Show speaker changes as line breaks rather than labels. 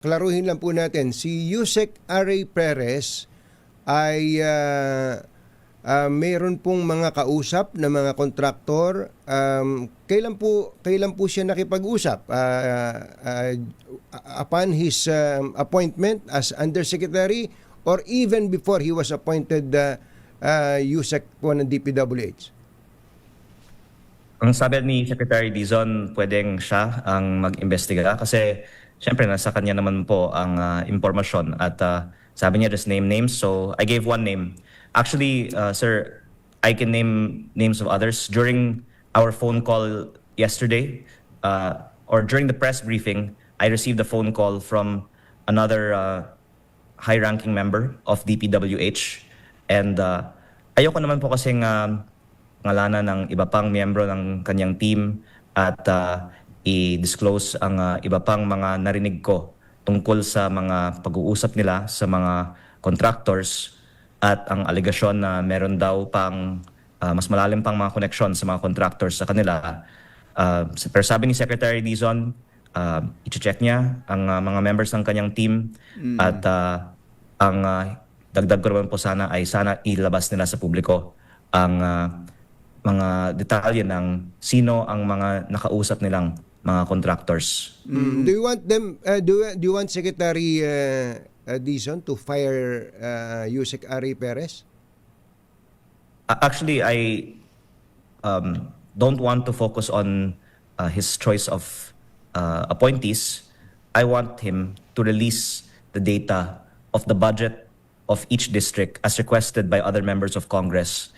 Klaruhin lang po natin, si Yusek Aray Perez ay ah, ah, mayroon pong mga kausap na mga kontraktor. Um, kailan po kailan po siya nakipag-usap? Ah, ah, upon his um, appointment as undersecretary or even before he was appointed uh, uh, Yusek po ng DPWH?
Ang sabi ni Secretary Dizon, pwedeng siya ang mag-imbestiga kasi syempre nasa kanya naman po ang ah, impormasyon at ah, sabi niya just name names. So I gave one name. Actually, uh, sir, I can name names of others. During our phone call yesterday uh, or during the press briefing, I received a phone call from another uh, high-ranking member of DPWH and uh, ayoko naman po kasing uh, ngalanan ng iba pang miyembro ng kanyang team at uh, i-disclose ang uh, iba pang mga narinig ko tungkol sa mga pag-uusap nila sa mga contractors at ang alegasyon na meron daw pang uh, mas malalim pang mga koneksyon sa mga contractors sa kanila. Uh, pero sabi ni Secretary Dizon, uh, i-check niya ang uh, mga members ng kanyang team at uh, ang uh, dagdag ko naman po sana ay sana ilabas nila sa publiko ang uh, mga detalye ng sino ang mga nakausap nilang mga contractors.
Mm. Do you want them? Uh, do do you want Secretary uh, uh, Dizon to fire uh, Yusek Aray Perez?
Actually, I um, don't want to focus on uh, his choice of uh, appointees. I want him to release the data of the budget of each district as requested by other members of Congress.